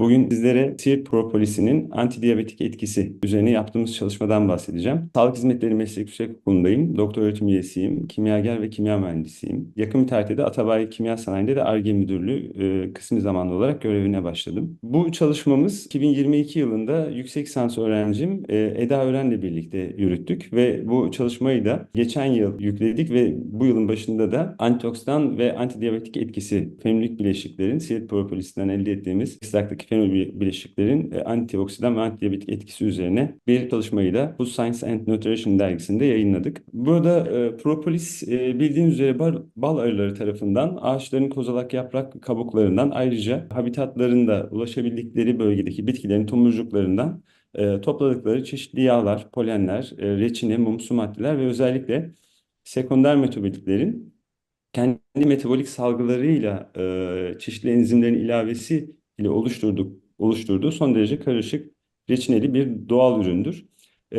Bugün sizlere Siirt propolisinin antidiyabetik etkisi üzerine yaptığımız çalışmadan bahsedeceğim. Sağlık Hizmetleri Meslek Yüksek Okulu'ndayım. Doktor öğretim üyesiyim. Kimyager ve kimya mühendisiyim. Yakın bir tarihte de Atabay Kimya Sanayi'nde de Ar-Ge Müdürlüğü e, kısmi zamanlı olarak görevine başladım. Bu çalışmamız 2022 yılında yüksek lisans öğrencim e, Eda Ören'le birlikte yürüttük ve bu çalışmayı da geçen yıl yükledik ve bu yılın başında da antioksidan ve antidiyabetik etkisi fenolik bileşiklerin Siirt propolisinden elde ettiğimiz ekstraktaki fenol bileşiklerin e, antioksidan ve antidiyabetik etkisi üzerine bir çalışmayı da Food Science and Nutrition dergisinde yayınladık. Burada e, propolis e, bildiğiniz üzere bal, bal arıları tarafından ağaçların kozalak yaprak kabuklarından ayrıca habitatlarında ulaşabildikleri bölgedeki bitkilerin tomurcuklarından e, topladıkları çeşitli yağlar, polenler, e, reçine, mumsu maddeler ve özellikle sekonder metabolitlerin kendi metabolik salgılarıyla e, çeşitli enzimlerin ilavesi ile oluşturduk, oluşturduğu son derece karışık reçineli bir doğal üründür. E,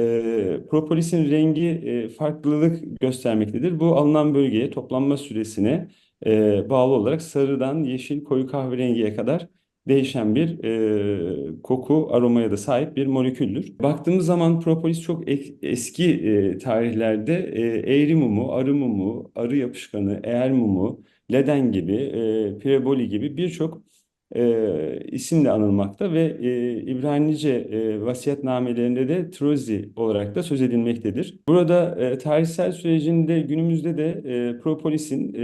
propolisin rengi e, farklılık göstermektedir. Bu alınan bölgeye toplanma süresine e, bağlı olarak sarıdan yeşil koyu kahverengiye kadar değişen bir e, koku aromaya da sahip bir moleküldür. Baktığımız zaman propolis çok ek, eski e, tarihlerde e, eğri mumu, arı mumu, arı yapışkanı, eğer mumu, leden gibi, e, pireboli gibi birçok e, isimle anılmakta ve e, İbranice e, vasiyetnamelerinde de Trozi olarak da söz edilmektedir. Burada e, tarihsel sürecinde günümüzde de e, propolisin e,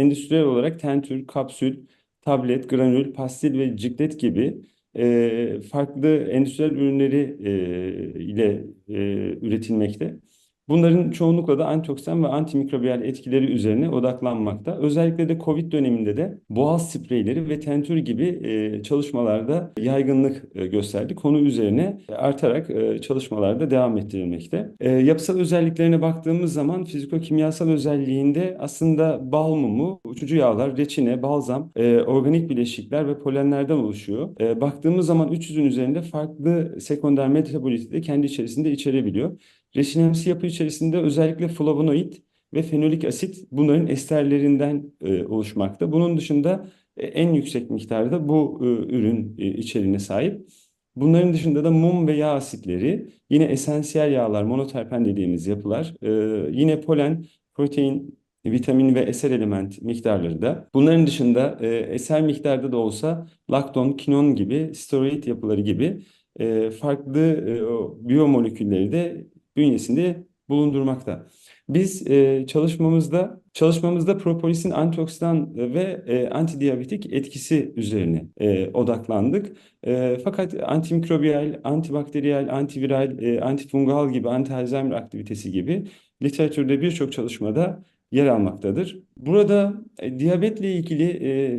endüstriyel olarak tentür, kapsül, tablet, granül, pastil ve ciklet gibi e, farklı endüstriyel ürünleri e, ile e, üretilmekte. Bunların çoğunlukla da antioksidan ve antimikrobiyal etkileri üzerine odaklanmakta. Özellikle de COVID döneminde de boğaz spreyleri ve tentür gibi e, çalışmalarda yaygınlık e, gösterdi. Konu üzerine artarak e, çalışmalarda devam ettirilmekte. Yapısal özelliklerine baktığımız zaman fiziko-kimyasal özelliğinde aslında bal mumu, uçucu yağlar, reçine, balzam, organik bileşikler ve polenlerden oluşuyor. Baktığımız zaman 300'ün üzerinde farklı sekonder metaboliti de kendi içerisinde içerebiliyor. Reçinemsi yapı içerisinde özellikle flavonoid ve fenolik asit bunların esterlerinden e, oluşmakta. Bunun dışında e, en yüksek miktarda bu e, ürün e, içeriğine sahip. Bunların dışında da mum ve yağ asitleri, yine esansiyel yağlar, monoterpen dediğimiz yapılar, e, yine polen, protein, vitamin ve eser element miktarları da. Bunların dışında e, eser miktarda da olsa lakton, kinon gibi, steroid yapıları gibi e, farklı e, biyomolekülleri de bünyesinde bulundurmakta. Biz e, çalışmamızda çalışmamızda propolisin antioksidan ve e, antidiyabetik etkisi üzerine e, odaklandık. E, fakat antimikrobiyal, antibakteriyel, antiviral, e, antifungal gibi anti-Alzheimer aktivitesi gibi literatürde birçok çalışmada yer almaktadır. Burada e, diyabetle ilgili e,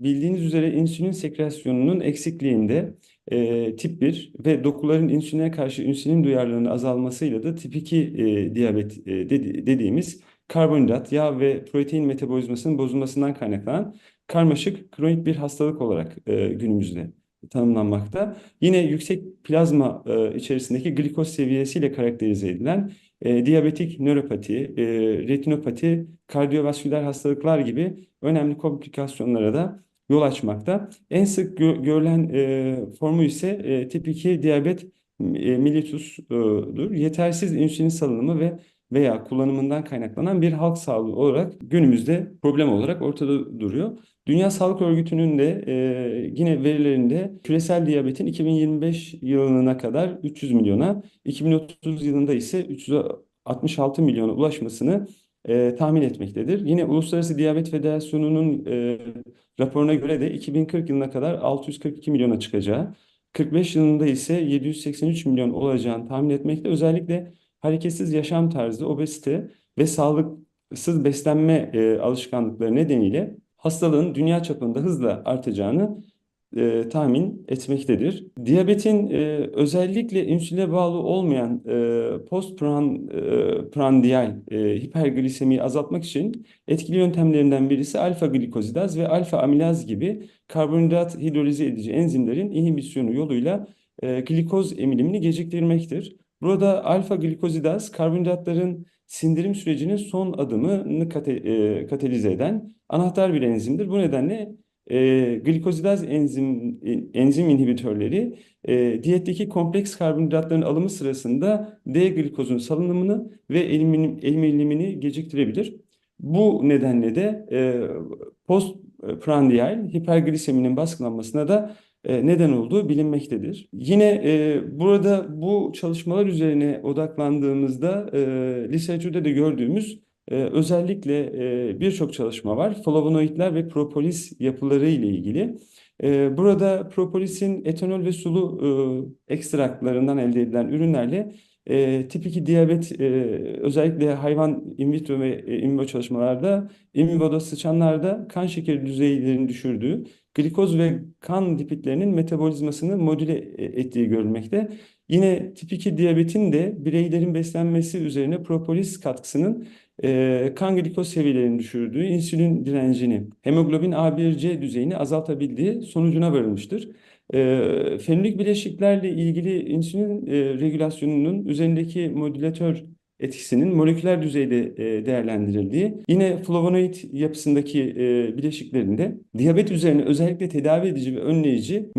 bildiğiniz üzere insülin sekresyonunun eksikliğinde e, tip 1 ve dokuların insüline karşı insülin duyarlılığının azalmasıyla da tip 2 e, diyabet e, dedi, dediğimiz karbonhidrat, yağ ve protein metabolizmasının bozulmasından kaynaklanan karmaşık kronik bir hastalık olarak e, günümüzde tanımlanmakta. Yine yüksek plazma e, içerisindeki glikoz seviyesiyle karakterize edilen e, diyabetik nöropati, e, retinopati, kardiyovasküler hastalıklar gibi önemli komplikasyonlara da yol açmakta. En sık gö görülen e, formu ise e, tip 2 diyabet e, mellitus'dur. Yetersiz insülin salınımı ve veya kullanımından kaynaklanan bir halk sağlığı olarak günümüzde problem olarak ortada duruyor. Dünya Sağlık Örgütü'nün de e, yine verilerinde küresel diyabetin 2025 yılına kadar 300 milyona, 2030 yılında ise 366 milyona ulaşmasını e, tahmin etmektedir. Yine Uluslararası Diyabet Federasyonu'nun e, raporuna göre de 2040 yılına kadar 642 milyona çıkacağı, 45 yılında ise 783 milyon olacağını tahmin etmekte. Özellikle hareketsiz yaşam tarzı, obezite ve sağlıksız beslenme e, alışkanlıkları nedeniyle hastalığın dünya çapında hızla artacağını e, tahmin etmektedir. Diyabetin e, özellikle insüline bağlı olmayan e, postprandial e, e, hiperglisemiyi azaltmak için etkili yöntemlerinden birisi alfa glikozidaz ve alfa amilaz gibi karbonhidrat hidrolize edici enzimlerin inhibisyonu yoluyla e, glikoz emilimini geciktirmektir. Burada alfa glikozidaz karbonhidratların sindirim sürecinin son adımını kate, e, katalize eden anahtar bir enzimdir. Bu nedenle e, glikozidaz enzim enzim inhibitörleri e, diyetteki kompleks karbonhidratların alımı sırasında D-glikozun salınımını ve elimin, emilimini geciktirebilir. Bu nedenle de e, postprandial hipergliseminin baskılanmasına da e, neden olduğu bilinmektedir. Yine e, burada bu çalışmalar üzerine odaklandığımızda e, literatürde de gördüğümüz e, özellikle e, birçok çalışma var. Flavonoidler ve propolis yapıları ile ilgili. E, burada propolisin etanol ve sulu e, ekstraklarından elde edilen ürünlerle e, tip 2 diyabet e, özellikle hayvan in vitro ve e, in vivo çalışmalarda in vivo'da sıçanlarda kan şekeri düzeylerini düşürdüğü, glikoz ve kan lipidlerinin metabolizmasını modüle e, ettiği görülmekte. Yine tip 2 diyabetin de bireylerin beslenmesi üzerine propolis katkısının e, kan glikoz seviyelerini düşürdüğü, insülin direncini, hemoglobin A1C düzeyini azaltabildiği sonucuna varılmıştır. E, fenolik bileşiklerle ilgili insülin e, regülasyonunun üzerindeki modülatör etkisinin moleküler düzeyde değerlendirildiği, yine flavonoid yapısındaki bileşiklerinde diyabet üzerine özellikle tedavi edici ve önleyici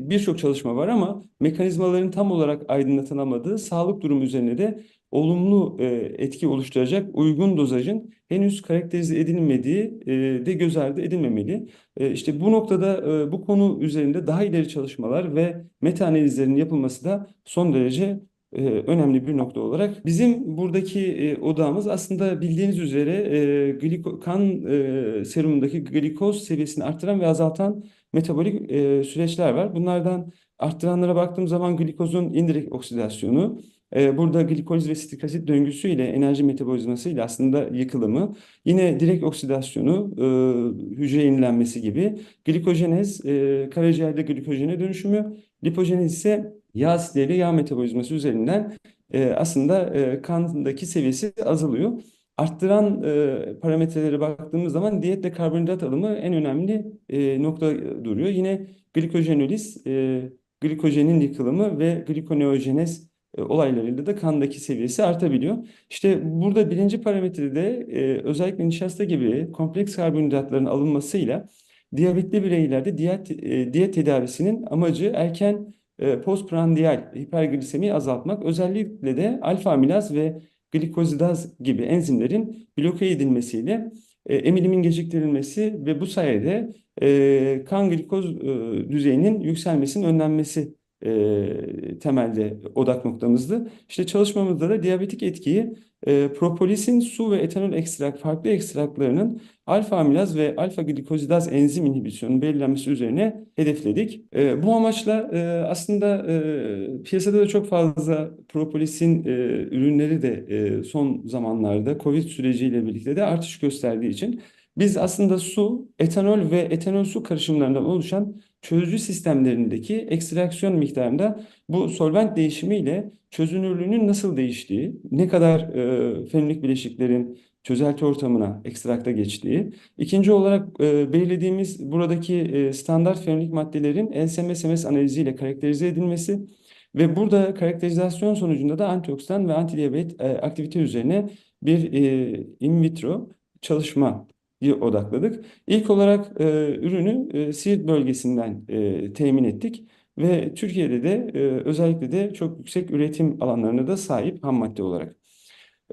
birçok çalışma var ama mekanizmaların tam olarak aydınlatılamadığı sağlık durumu üzerine de olumlu e, etki oluşturacak uygun dozajın henüz karakterize edilmediği e, de göz ardı edilmemeli. E, işte bu noktada e, bu konu üzerinde daha ileri çalışmalar ve meta analizlerin yapılması da son derece e, önemli bir nokta olarak. Bizim buradaki e, odağımız aslında bildiğiniz üzere e, gliko, kan e, serumundaki glikoz seviyesini arttıran ve azaltan metabolik e, süreçler var. Bunlardan arttıranlara baktığım zaman glikozun indirekt oksidasyonu, burada glikoliz ve sitrik asit döngüsü ile enerji metabolizması ile aslında yıkılımı, yine direkt oksidasyonu, e, hücre yenilenmesi gibi, glikojenez, e, karaciğerde glikojene dönüşümü, lipojenez ise yağ asitleri yağ metabolizması üzerinden e, aslında kandaki seviyesi azalıyor. Arttıran e, parametrelere baktığımız zaman diyetle karbonhidrat alımı en önemli e, nokta duruyor. Yine glikojenoliz, e, glikojenin yıkılımı ve glikoneojenez olaylarıyla da kandaki seviyesi artabiliyor. İşte burada birinci parametrede e, özellikle nişasta gibi kompleks karbonhidratların alınmasıyla diyabetli bireylerde diyet, e, diyet tedavisinin amacı erken e, postprandial hiperglisemiyi azaltmak. Özellikle de alfa amilaz ve glikozidaz gibi enzimlerin bloke edilmesiyle e, emilimin geciktirilmesi ve bu sayede e, kan glikoz e, düzeyinin yükselmesinin önlenmesi e, temelde odak noktamızdı. İşte çalışmamızda da diyabetik etkiyi e, propolisin su ve etanol ekstrak farklı ekstraklarının alfa amilaz ve alfa glikozidaz enzim inhibisyonu belirlenmesi üzerine hedefledik. E, bu amaçla e, aslında e, piyasada da çok fazla propolisin e, ürünleri de e, son zamanlarda COVID süreciyle birlikte de artış gösterdiği için biz aslında su, etanol ve etanol su karışımlarından oluşan çözücü sistemlerindeki ekstraksiyon miktarında bu solvent değişimiyle çözünürlüğünün nasıl değiştiği, ne kadar e, fenolik bileşiklerin çözelti ortamına ekstrakta geçtiği. İkinci olarak e, belirlediğimiz buradaki e, standart fenolik maddelerin LSM-SMS analiziyle karakterize edilmesi ve burada karakterizasyon sonucunda da antioksidan ve antidiyabet e, aktivite üzerine bir e, in vitro çalışma odakladık. İlk olarak e, ürünü e, Siirt bölgesinden e, temin ettik ve Türkiye'de de e, özellikle de çok yüksek üretim alanlarına da sahip ham madde olarak.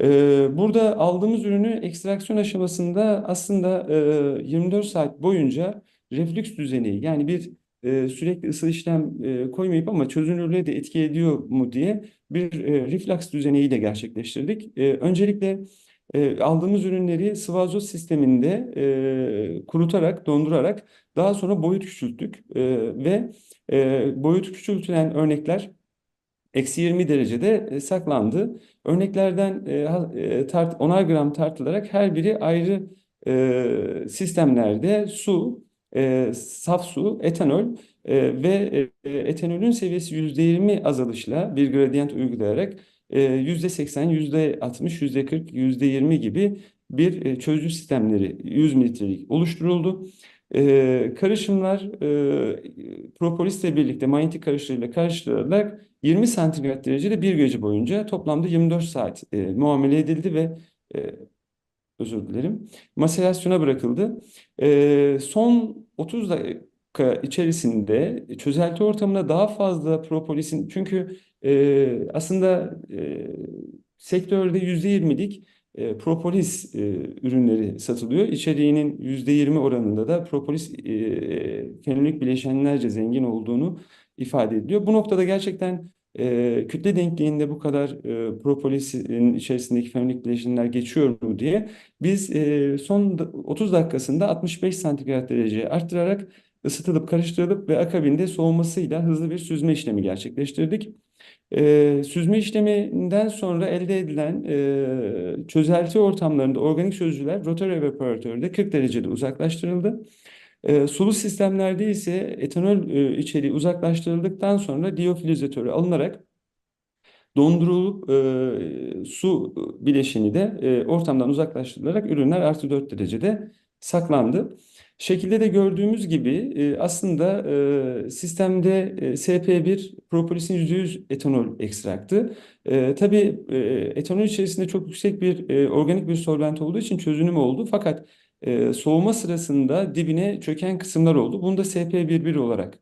E, burada aldığımız ürünü ekstraksiyon aşamasında aslında e, 24 saat boyunca reflüks düzeni yani bir e, sürekli ısı işlem e, koymayıp ama çözünürlüğe de etki ediyor mu diye bir e, reflux düzeneğiyle gerçekleştirdik. E, öncelikle e, aldığımız ürünleri sıvazot sisteminde e, kurutarak, dondurarak daha sonra boyut küçülttük e, ve e, boyut küçültülen örnekler eksi 20 derecede e, saklandı. Örneklerden e, e, tart, 10'ar gram tartılarak her biri ayrı e, sistemlerde su, e, saf su, etanol e, ve e, etanolün seviyesi %20 azalışla bir gradient uygulayarak %80, %60, %40, %20 gibi bir e, çözücü sistemleri 100 mililitrelik oluşturuldu. E, karışımlar e, propolisle birlikte manyetik karıştırıyla karıştırılarak 20 santigrat derecede bir gece boyunca toplamda 24 saat muamele edildi ve özür dilerim maselasyona bırakıldı. Son 30 dakika içerisinde çözelti ortamına daha fazla propolisin çünkü e, aslında e, sektörde %20'lik e, propolis e, ürünleri satılıyor. İçeriğinin %20 oranında da propolis e, fenolik bileşenlerce zengin olduğunu ifade ediliyor. Bu noktada gerçekten e, kütle denkliğinde bu kadar e, propolisin içerisindeki fenolik bileşenler geçiyor mu diye biz e, son 30 dakikasında 65 santigrat dereceye arttırarak ısıtılıp karıştırılıp ve akabinde soğumasıyla hızlı bir süzme işlemi gerçekleştirdik. E, süzme işleminden sonra elde edilen e, çözelti ortamlarında organik sözcüler rotary evaporatörde 40 derecede uzaklaştırıldı. E, sulu sistemlerde ise etanol e, içeriği uzaklaştırıldıktan sonra diyofilizatörü alınarak dondurulup e, su bileşeni de e, ortamdan uzaklaştırılarak ürünler artı 4 derecede saklandı. Şekilde de gördüğümüz gibi e, aslında e, sistemde e, SP1 propolisin %100 etanol ekstraktı. Tabii etanol içerisinde çok yüksek bir organik bir solvent olduğu için çözünüm oldu. Fakat soğuma sırasında dibine çöken kısımlar oldu. Bunu da SP11 olarak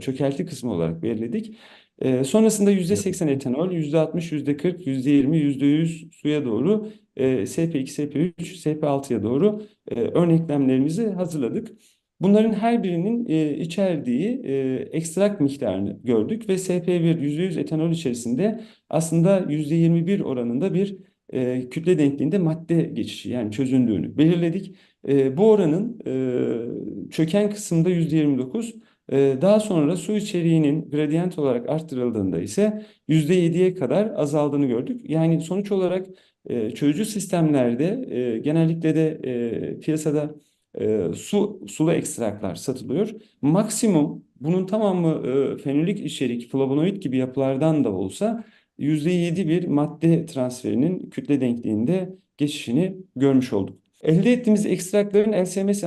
çökelti kısmı olarak belirledik. E, sonrasında %80 etanol, %60, %40, %20, %100 suya doğru e, SP2, SP3, SP6'ya doğru e, örneklemlerimizi hazırladık. Bunların her birinin e, içerdiği e, ekstrak miktarını gördük ve SP1 %100 etanol içerisinde aslında %21 oranında bir e, kütle denkliğinde madde geçişi yani çözündüğünü belirledik. E, bu oranın e, çöken kısımda %29, e, daha sonra su içeriğinin gradient olarak arttırıldığında ise %7'ye kadar azaldığını gördük. Yani sonuç olarak e, çözücü sistemlerde e, genellikle de e, piyasada su sulu ekstraklar satılıyor. Maksimum bunun tamamı fenolik içerik, flavonoid gibi yapılardan da olsa %7 bir madde transferinin kütle denkliğinde geçişini görmüş olduk. Elde ettiğimiz ekstrakların LCMS,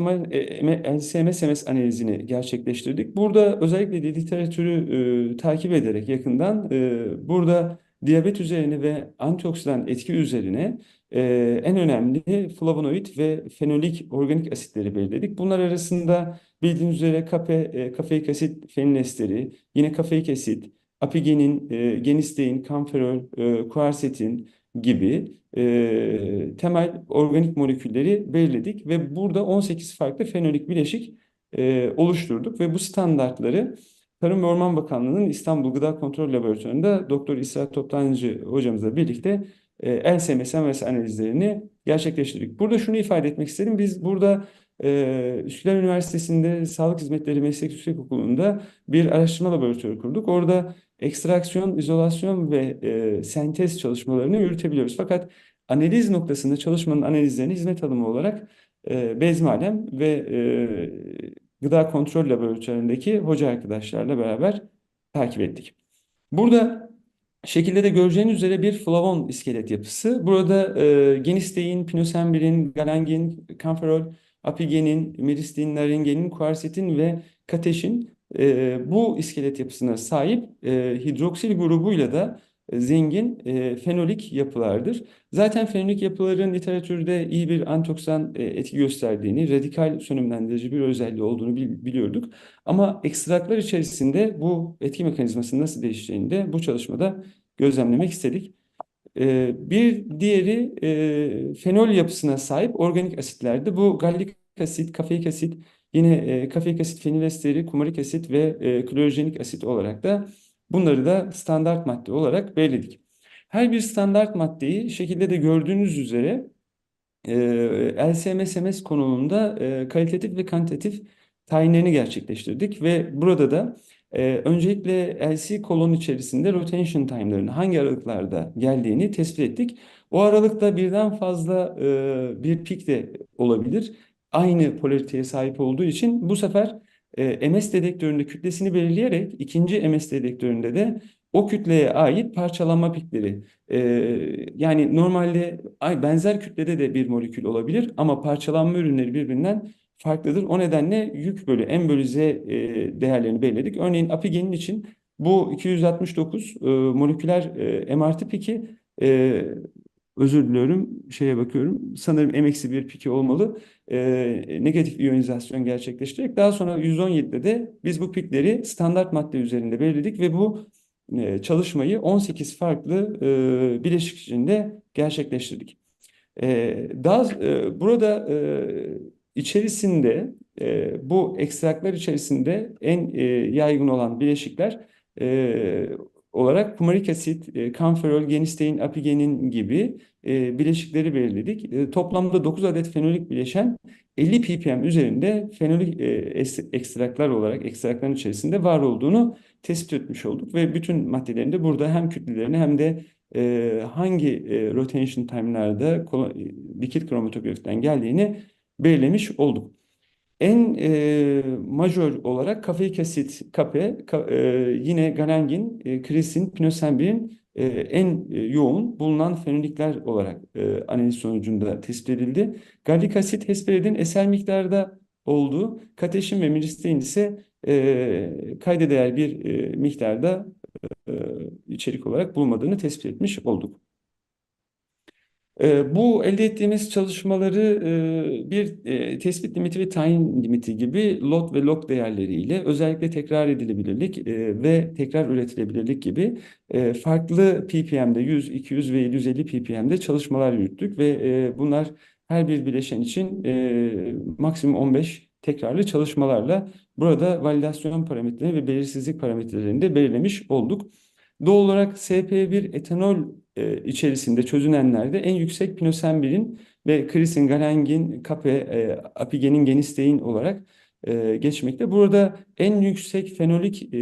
LCMS analizini gerçekleştirdik. Burada özellikle de literatürü e, takip ederek yakından e, burada diyabet üzerine ve antioksidan etki üzerine e, en önemli flavonoid ve fenolik organik asitleri belirledik. Bunlar arasında bildiğiniz üzere kafe, e, kafeik asit fenilesteri, yine kafeik asit, apigenin, e, genistein, kamferol, e, kuarsetin gibi e, temel organik molekülleri belirledik ve burada 18 farklı fenolik bileşik e, oluşturduk ve bu standartları Tarım ve Orman Bakanlığı'nın İstanbul Gıda Kontrol Laboratuvarı'nda Doktor İsra Toptancı hocamızla birlikte e, LSMS MS analizlerini gerçekleştirdik. Burada şunu ifade etmek istedim. Biz burada e, Üsküdar Üniversitesi'nde Sağlık Hizmetleri Meslek Yüksek Okulu'nda bir araştırma laboratuvarı kurduk. Orada ekstraksiyon, izolasyon ve e, sentez çalışmalarını yürütebiliyoruz. Fakat analiz noktasında çalışmanın analizlerini hizmet alımı olarak e, Bezmalem ve e, Gıda Kontrol Laboratuvarı'ndaki hoca arkadaşlarla beraber takip ettik. Burada şekilde de göreceğiniz üzere bir flavon iskelet yapısı. Burada e, genistein, pinosembirin, galangin, kamferol, apigenin, meristein, naringenin, kuarsetin ve kateşin e, bu iskelet yapısına sahip e, hidroksil grubuyla da e, zengin e, fenolik yapılardır. Zaten fenolik yapıların literatürde iyi bir antioksidan e, etki gösterdiğini, radikal sönümlendirici bir özelliği olduğunu biliyorduk. Ama ekstraklar içerisinde bu etki mekanizmasının nasıl değişeceğini de bu çalışmada gözlemlemek istedik. E, bir diğeri e, fenol yapısına sahip organik asitlerdi. Bu gallik asit, kafeik asit, yine e, kafeik asit fenilesteri, kumarik asit ve e, klorojenik asit olarak da Bunları da standart madde olarak belirledik. Her bir standart maddeyi şekilde de gördüğünüz üzere e, LCMS-MS konumunda e, kalitatif ve kantitatif tayinlerini gerçekleştirdik ve burada da e, öncelikle LC kolon içerisinde rotation time'larının hangi aralıklarda geldiğini tespit ettik. O aralıkta birden fazla e, bir pik de olabilir. Aynı polariteye sahip olduğu için bu sefer e, MS dedektöründe kütlesini belirleyerek ikinci MS dedektöründe de o kütleye ait parçalanma pikleri. E, yani normalde benzer kütlede de bir molekül olabilir ama parçalanma ürünleri birbirinden farklıdır. O nedenle yük bölü M bölü Z e, değerlerini belirledik. Örneğin apigenin için bu 269 e, moleküler e, MRT piki e, özür diliyorum şeye bakıyorum sanırım M-1 piki olmalı. E, negatif iyonizasyon gerçekleştirerek daha sonra 117'de de biz bu pikleri standart madde üzerinde belirledik ve bu e, çalışmayı 18 farklı e, bileşik içinde gerçekleştirdik. E, daha e, burada e, içerisinde e, bu ekstraklar içerisinde en e, yaygın olan bileşikler e, olarak fumarik asit, e, kanferol, genistein, apigenin gibi e, bileşikleri belirledik. E, toplamda 9 adet fenolik bileşen 50 ppm üzerinde fenolik e, ekstraklar olarak ekstrakların içerisinde var olduğunu tespit etmiş olduk ve bütün maddelerin de burada hem kütlelerini hem de hangi e, rotation time'larda likit kromatografiden geldiğini belirlemiş olduk. En e, majör olarak kafeik asit, kape, ka, e, yine galangin, e, krisin, pinosembirin e, en e, yoğun bulunan fenolikler olarak e, analiz sonucunda tespit edildi. Gallik asit hesperidin eser miktarda olduğu, kateşin ve milistein ise e, kayda değer bir e, miktarda e, içerik olarak bulunmadığını tespit etmiş olduk. E, bu elde ettiğimiz çalışmaları e, bir e, tespit limiti ve tayin limiti gibi lot ve log değerleriyle özellikle tekrar edilebilirlik e, ve tekrar üretilebilirlik gibi farklı ppm'de 100, 200 ve 750 ppm'de çalışmalar yürüttük ve bunlar her bir bileşen için maksimum 15 tekrarlı çalışmalarla burada validasyon parametreleri ve belirsizlik parametrelerini de belirlemiş olduk. Doğal olarak SP1 etanol e, içerisinde çözünenlerde en yüksek pinosembirin ve krisin, galangin, kape, e, apigenin, genistein olarak e, geçmekte. Burada en yüksek fenolik e,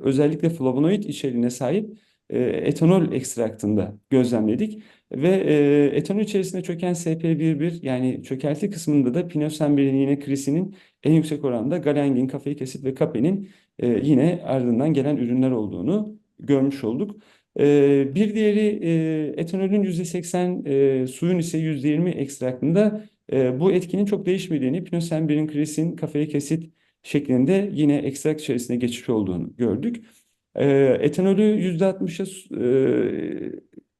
özellikle flavonoid içeriğine sahip e, etanol ekstraktında gözlemledik. Ve e, etanol içerisinde çöken SP11 yani çökelti kısmında da pinosembirin yine krisinin en yüksek oranda galangin, kafeik asit ve kapenin e, yine ardından gelen ürünler olduğunu görmüş olduk. E, bir diğeri e, etanolün %80, e, suyun ise %20 ekstraktında e, bu etkinin çok değişmediğini, pinosembirin, krisin, kafeik asit şeklinde yine ekstrakt içerisinde geçiş olduğunu gördük. E, etanolü %60'a e,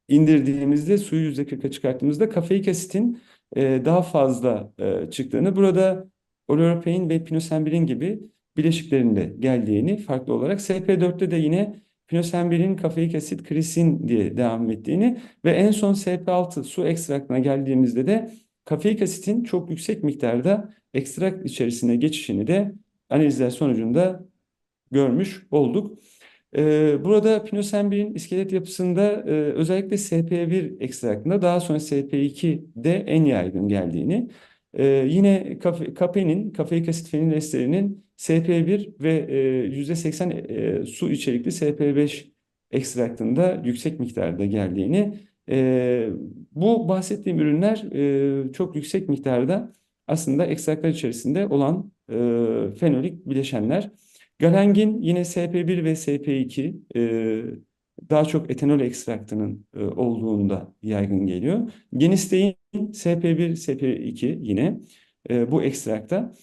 indirdiğimizde, suyu %40'a çıkarttığımızda kafeik asitin e, daha fazla çıktığını, burada oloropein ve pinosembirin gibi bileşiklerinde geldiğini farklı olarak SP4'te de yine pinosembirin kafeik asit krisin diye devam ettiğini ve en son SP6 su ekstraktına geldiğimizde de kafeik asitin çok yüksek miktarda ekstrakt içerisine geçişini de analizler sonucunda görmüş olduk. Ee, burada pinosembirin iskelet yapısında e, özellikle SP1 ekstraktında daha sonra SP2'de en yaygın geldiğini, e, yine kafe, kafeinin, kafeik asit fenilesterinin SP1 ve e, %80 e, su içerikli SP5 ekstraktında yüksek miktarda geldiğini, e, bu bahsettiğim ürünler e, çok yüksek miktarda aslında ekstraktlar içerisinde olan e, fenolik bileşenler. Galangin yine SP1 ve SP2 e, daha çok etanol ekstraktının e, olduğunda yaygın geliyor. Genistein SP1, SP2 yine e, bu ekstrakta.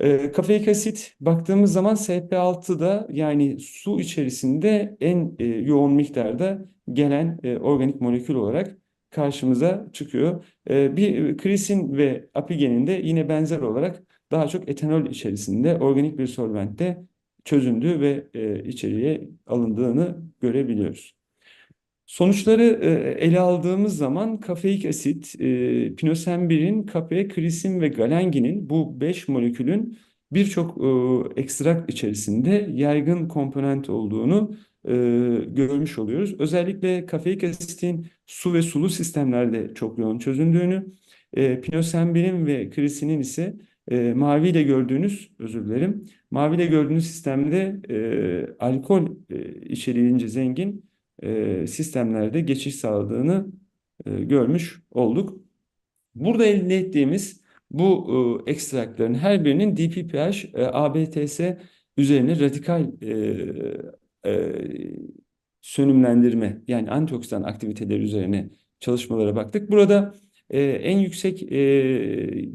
E, kafeik asit baktığımız zaman SP6'da yani su içerisinde en e, yoğun miktarda gelen e, organik molekül olarak karşımıza çıkıyor. E, bir krisin ve apigenin de yine benzer olarak daha çok etanol içerisinde organik bir solventte çözündüğü ve e, içeriye alındığını görebiliyoruz. Sonuçları e, ele aldığımız zaman kafeik asit, e, pinosembirin, kape, krisin ve galanginin bu beş molekülün birçok e, ekstrakt içerisinde yaygın komponent olduğunu görmüş oluyoruz. Özellikle kafeik asitin su ve sulu sistemlerde çok yoğun çözündüğünü, pinosembirin ve krisinin ise e, maviyle gördüğünüz, özür dilerim, maviyle gördüğünüz sistemde alkol içeriğince zengin e, sistemlerde geçiş sağladığını e, görmüş olduk. Burada elde ettiğimiz bu e, ekstraktların her birinin DPPH, e, ABTS üzerine radikal e, sönümlendirme yani antioksidan aktiviteleri üzerine çalışmalara baktık. Burada e, en yüksek e,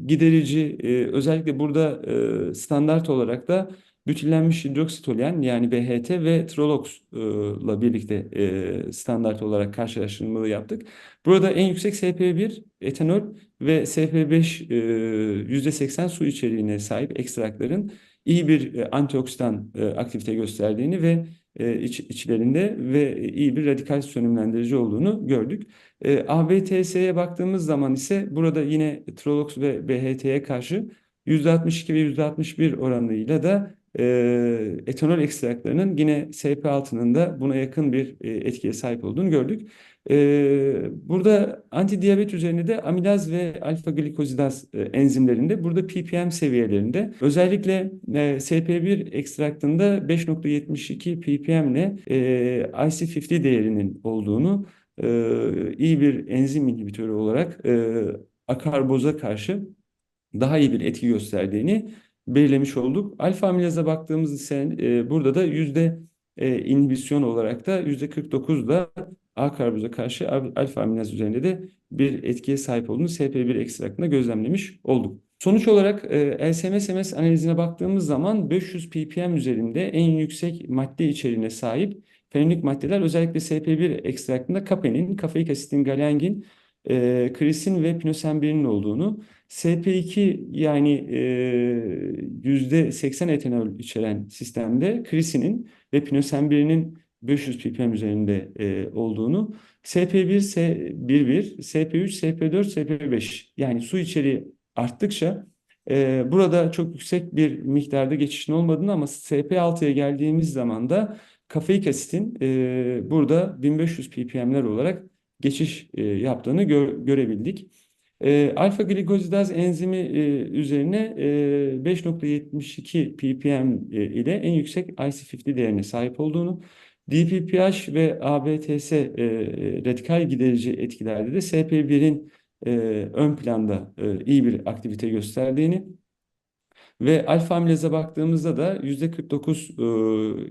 giderici e, özellikle burada e, standart olarak da Bütillenmiş hidroksitoluen yani BHT ve Trolox'la birlikte e, standart olarak karşılaştırmalı yaptık. Burada en yüksek SP1 etanol ve SP5 e, %80 su içeriğine sahip ekstrakların iyi bir e, antioksidan e, aktivite gösterdiğini ve e, iç, içlerinde ve iyi bir radikal sönümlendirici olduğunu gördük. E, ABTS'ye baktığımız zaman ise burada yine Trolox ve BHT'ye karşı %62 ve %61 oranıyla da e, etanol ekstraklarının yine SP6'nın da buna yakın bir e, etkiye sahip olduğunu gördük. E, burada antidiyabet üzerine de amilaz ve alfa glikozidaz e, enzimlerinde burada ppm seviyelerinde özellikle e, SP1 ekstraktında 5.72 ppm ile e, IC50 değerinin olduğunu e, iyi bir enzim inhibitörü olarak e, akarboza karşı daha iyi bir etki gösterdiğini belirlemiş olduk. Alfa amilaza baktığımız ise e, burada da yüzde e, inhibisyon olarak da yüzde 49 da A karboza karşı alfa amilaz üzerinde de bir etkiye sahip olduğunu SP1 ekstraktında gözlemlemiş olduk. Sonuç olarak e, LSM-SMS analizine baktığımız zaman 500 ppm üzerinde en yüksek madde içeriğine sahip fenolik maddeler özellikle SP1 ekstraktında kapenin, kafeik asitin, galangin, e, krisin ve pinosembirin olduğunu, SP2 yani e, %80 etanol içeren sistemde krisinin ve pinosembirinin 500 ppm üzerinde e, olduğunu, SP1, S11, SP3, SP4, SP5 yani su içeriği arttıkça e, burada çok yüksek bir miktarda geçişin olmadığını ama SP6'ya geldiğimiz zaman da kafeik asitin e, burada 1500 ppm'ler olarak geçiş e, yaptığını gö görebildik. E, alfa glikozidaz enzimi e, üzerine e, 5.72 ppm e, ile en yüksek IC50 değerine sahip olduğunu, DPPH ve ABTS e, radikal giderici etkilerde de SP1'in e, ön planda e, iyi bir aktivite gösterdiğini ve alfa amilaza baktığımızda da %49 e,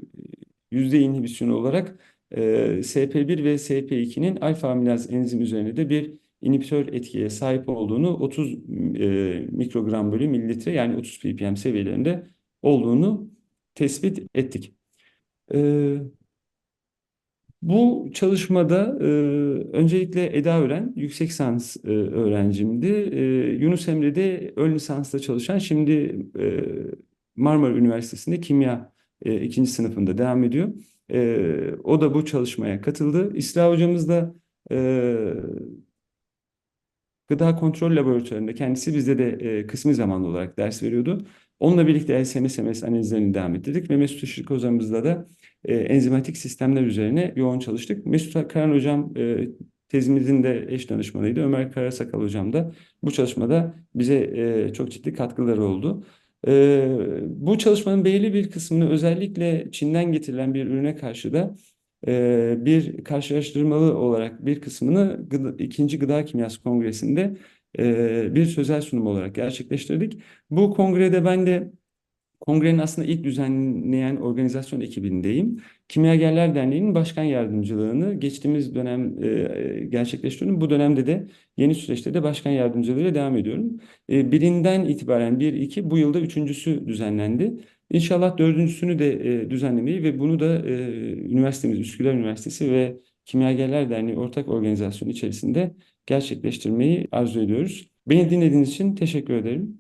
yüzde inhibisyon olarak e, SP1 ve SP2'nin alfa amilaz enzim üzerinde de bir inhibitör etkiye sahip olduğunu 30 e, mikrogram bölü mililitre yani 30 ppm seviyelerinde olduğunu tespit ettik. E, bu çalışmada e, öncelikle Eda Ören yüksek lisans e, öğrencimdi. E, Yunus Emre'de ön lisansta çalışan şimdi e, Marmara Üniversitesi'nde kimya e, ikinci sınıfında devam ediyor. E, o da bu çalışmaya katıldı. İsra hocamız da e, gıda kontrol laboratuvarında kendisi bizde de e, kısmi zamanlı olarak ders veriyordu. Onunla birlikte LSM-SMS analizlerini devam ettirdik ve Mesut Işık hocamızla da e, enzimatik sistemler üzerine yoğun çalıştık. Mesut Karan hocam e, tezimizin de eş danışmanıydı. Ömer Karasakal hocam da bu çalışmada bize e, çok ciddi katkıları oldu. E, bu çalışmanın belirli bir kısmını özellikle Çin'den getirilen bir ürüne karşı da e, bir karşılaştırmalı olarak bir kısmını ikinci Gıda Kimyası Kongresi'nde e, bir sözel sunum olarak gerçekleştirdik. Bu kongrede ben de Kongrenin aslında ilk düzenleyen organizasyon ekibindeyim. Kimyagerler Derneği'nin başkan yardımcılığını geçtiğimiz dönem e, gerçekleştiriyorum. Bu dönemde de yeni süreçte de başkan yardımcılığıyla devam ediyorum. E, birinden itibaren bir, iki, bu yılda üçüncüsü düzenlendi. İnşallah dördüncüsünü de e, düzenlemeyi ve bunu da e, üniversitemiz Üsküdar Üniversitesi ve Kimyagerler Derneği ortak organizasyon içerisinde gerçekleştirmeyi arzu ediyoruz. Beni dinlediğiniz için teşekkür ederim.